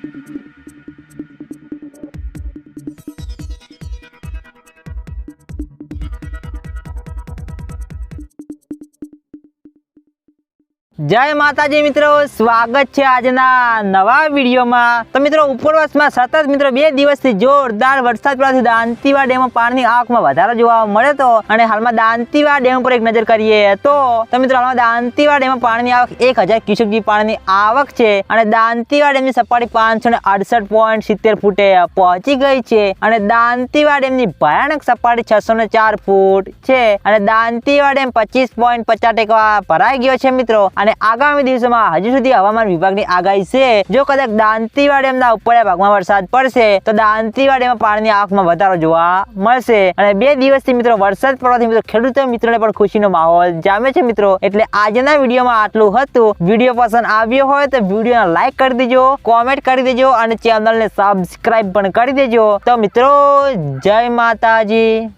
Thank you. જય માતાજી મિત્રો, સ્વાગત છે આજના નવા વિડીયોમાં. તો મિત્રો ઉપરવાસમાં સતત મિત્રો બે દિવસથી જોરદાર વરસાદ પડવાથી દાંતીવા ડેમ પાણીની આંખમાં વધારો જોવા મળે તો અને હાલમાં દાંતીવા ડેમ પર એક નજર કરીએ તો તો મિત્રો, હાલમાં દાંતીવા ડેમમાં પાણીની આવક એક હજાર ક્યુસેકની પાણીની આવક છે અને દાંતીવા ડેમની સપાટી પાંચસો ને અડસઠ પોઈન્ટ સિત્તેર ફૂટે પહોંચી ગઈ છે અને દાંતીવા ડેમની ભયાનક સપાટી છસો ને ચાર ફૂટ છે અને દાંતીવા ડેમ પચીસ પોઈન્ટ પચાસ ટકા ભરાઈ ગયો છે મિત્રો. અને આગામી દિવસોમાં હજી સુધી હવામાન વિભાગની આગાહી છે. જો કદાચ દાંતીવાડીના ઉપરના ભાગમાં વરસાદ પડશે, તો દાંતીવાડીમાં પાણીની આવકમાં વધારો જોવા મળશે. અને બે દિવસથી મિત્રો વરસાદ પડવાથી મિત્રો ખેડૂતો મિત્રોને પણ ખુશીનો માહોલ જામે છે મિત્રો. એટલે આજના વિડીયોમાં આટલું હતું. વીડિયો પસંદ આવ્યો હોય તો વિડીયોને લાઈક કરી દેજો, કોમેન્ટ કરી દેજો અને ચેનલને સબસ્ક્રાઈબ પણ કરી દેજો. તો મિત્રો, જય માતાજી.